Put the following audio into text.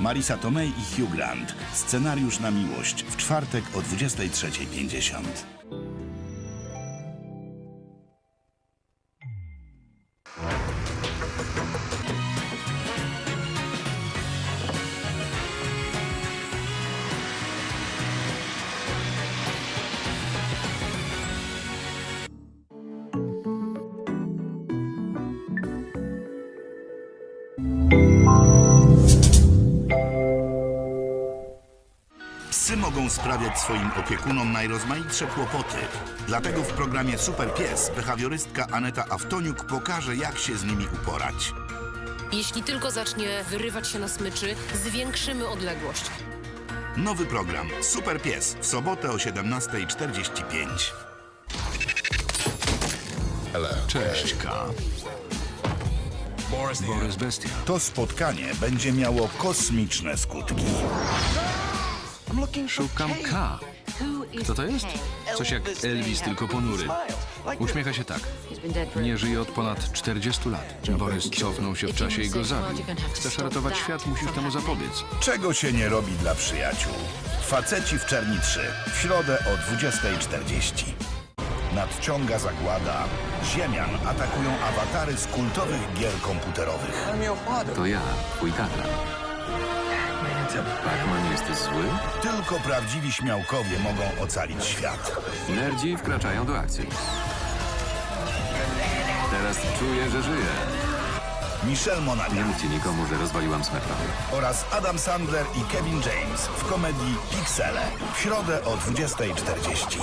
Marisa Tomei i Hugh Grant. Scenariusz na miłość w czwartek o 23.50. Psy mogą sprawiać swoim opiekunom najrozmaitsze kłopoty. Dlatego w programie Super Pies behawiorystka Aneta Aftoniuk pokaże, jak się z nimi uporać. Jeśli tylko zacznie wyrywać się na smyczy, zwiększymy odległość. Nowy program Super Pies w sobotę o 17.45. Cześć, K. Borys Bestia. To spotkanie będzie miało kosmiczne skutki. Szukam K. Kto to jest? Coś jak Elvis, tylko ponury. Uśmiecha się tak. Nie żyje od ponad 40 lat. Borys cofnął się w czasie i go zabił. Chcesz ratować świat, musisz temu zapobiec. Czego się nie robi dla przyjaciół? Faceci w Czerni 3. W środę o 20.40. Nadciąga zagłada. Ziemian atakują awatary z kultowych gier komputerowych. To ja, twój tata. Pac-Man jest zły? Tylko prawdziwi śmiałkowie mogą ocalić świat. Nerdzi wkraczają do akcji. Teraz czuję, że żyję. Michel Nie Monaghan mówcie nikomu, że rozwaliłam smetrowy. oraz Adam Sandler i Kevin James w komedii Pixele. W środę o 20.40.